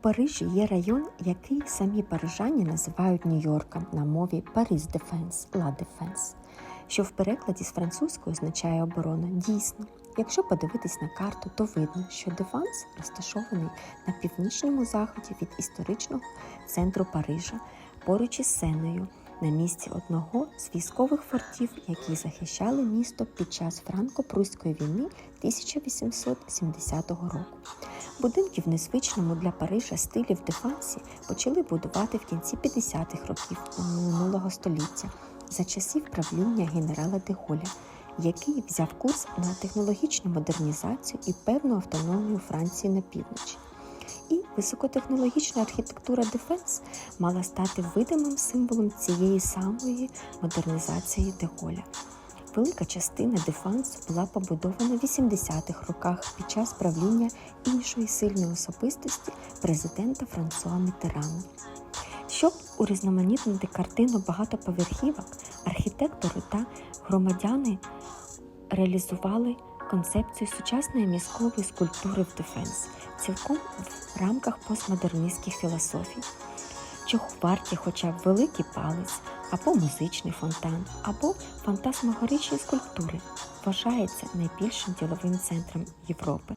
Парижі є район, який самі парижані називають Нью-Йорком на мові Paris Defense, La Défense, що в перекладі з французької означає оборона. Дійсно, якщо подивитись на карту, то видно, що Дефанс розташований на північному заході від історичного центру Парижа, поруч із Сеною, на місці одного з військових фортів, які захищали місто під час франко-пруської війни 1870 року. Будинки в незвичному для Парижа стилі в Дефансі почали будувати в кінці 50-х років минулого століття за часів правління генерала Деголя, який взяв курс на технологічну модернізацію і певну автономію Франції на півночі. І високотехнологічна архітектура Дефенс мала стати видимим символом цієї самої модернізації Деголя. Велика частина Дефансу була побудована в 80-х роках під час правління іншої сильної особистості президента Франсуа Мітерана. Щоб урізноманітнити картину багатоповерхівок, архітектори та громадяни реалізували концепцію сучасної міської скульптури в Дефенс, цілком в рамках постмодерністських філософій, чого варті хоча б великий палець, або музичний фонтан, або фантасмагоричні скульптури, вважається найбільшим діловим центром Європи.